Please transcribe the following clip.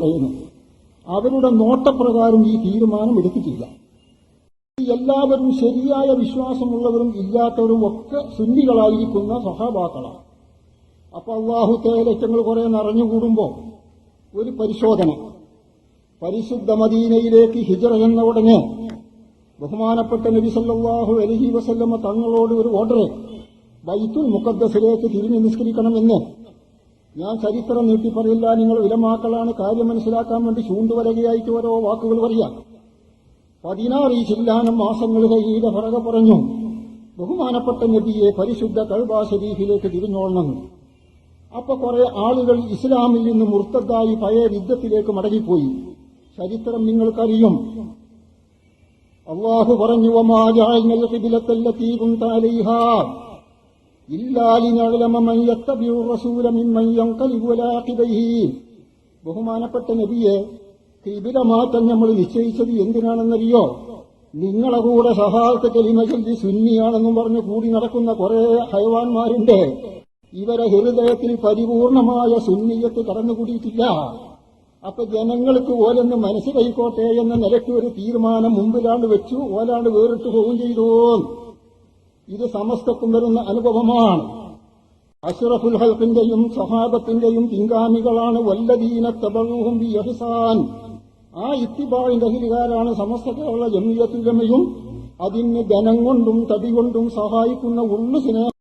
ഉണ്ടായിരുന്നു അവരുടെ നോട്ടപ്രകാരം ഈ തീരുമാനം എടുത്തിട്ടില്ല. എല്ലാവരും ശരിയായ വിശ്വാസമുള്ളവരും ഇല്ലാത്തവരും ഒക്കെ സുന്നികളായിരിക്കുന്ന സഹാബാക്കളാണ് അപ്പൊ അള്ളാഹു തേലറ്റങ്ങൾ കുറെ നിറഞ്ഞുകൂടുമ്പോ ഒരു പരിശോധന. പരിശുദ്ധ മദീനയിലേക്ക് ഹിജറ എന്ന ഉടനെ ബഹുമാനപ്പെട്ട നബി സല്ലല്ലാഹു അലൈഹി വസല്ലമ തങ്ങളോട് ഒരു ഓർഡർ ബൈത്തുൽ മുഖദ്ദസിലേക്ക് തിരിഞ്ഞു നിസ്കരിക്കണമെന്ന് ഞാൻ ചരിത്രം നീട്ടി പറയില്ല നിങ്ങൾ ഉലമാക്കളാണ് കാര്യം മനസ്സിലാക്കാൻ വേണ്ടി ചൂണ്ടുവരകയായിട്ട് ഓരോ വാക്കുകൾ പറയാം പതിനാറ് ഈ ചില്ലാനം മാസങ്ങൾ കയ്യുടെ പറക പറഞ്ഞു. ബഹുമാനപ്പെട്ട നബിയെ പരിശുദ്ധ കൽബാ ശരീഫിലേക്ക് തിരിഞ്ഞോളണം. അപ്പൊ കുറെ ആളുകൾ ഇസ്ലാമിൽ നിന്ന് മുർത്തദ്ദായി പഴയ യുദ്ധത്തിലേക്ക് മടങ്ങിപ്പോയി. ചരിത്രം നിങ്ങൾക്കറിയും. അള്ളാഹു പറഞ്ഞു "വമാ لنعلم من يتبع الرسول ممن ينقلب മൻ عقبيه ബഹുമാനപ്പെട്ട നബിയെ കിബില മാറ്റം നമ്മൾ നിശ്ചയിച്ചത് എന്തിനാണെന്നറിയോ? നിങ്ങളെ കൂടെ സഹാർത്ഥ കലിമ ചൊല്ലി സുന്നിയാണെന്നും പറഞ്ഞു കൂടി നടക്കുന്ന കുറെ ഹയവാന്മാരുണ്ട് ഇവരെ ഹൃദയത്തിൽ പരിപൂർണമായ സുന്നിയത്ത് കടന്നുകൂടിയിട്ടില്ല. അപ്പൊ ജനങ്ങൾക്ക് ഓലെന്ന് മനസ്സിലായിക്കോട്ടെ എന്ന നിലയ്ക്ക് ഒരു തീരുമാനം മുമ്പിലാണ്ട് വെച്ചു ഓലാണ്ട് വേറിട്ട് പോവുകയും ചെയ്തു. ഇത് സമസ്തക്കും വരുന്ന അനുഭവമാണ്. അഷ്റഫുൽ ഹൽക്കിന്റെയും സഹാബത്തിന്റെയും പിൻഗാമികളാണ് വല്ലദീന തബഹും ബി അഹ്സാൻ ആ ഇത്തിബാഴിന്റെ അഹിലുകാരാണ് സമസ്ത കേരള ജമിയത്തുലമയും അതിന് ധനം കൊണ്ടും തടി കൊണ്ടും സഹായിക്കുന്ന ഉള്ളു സ്നേഹം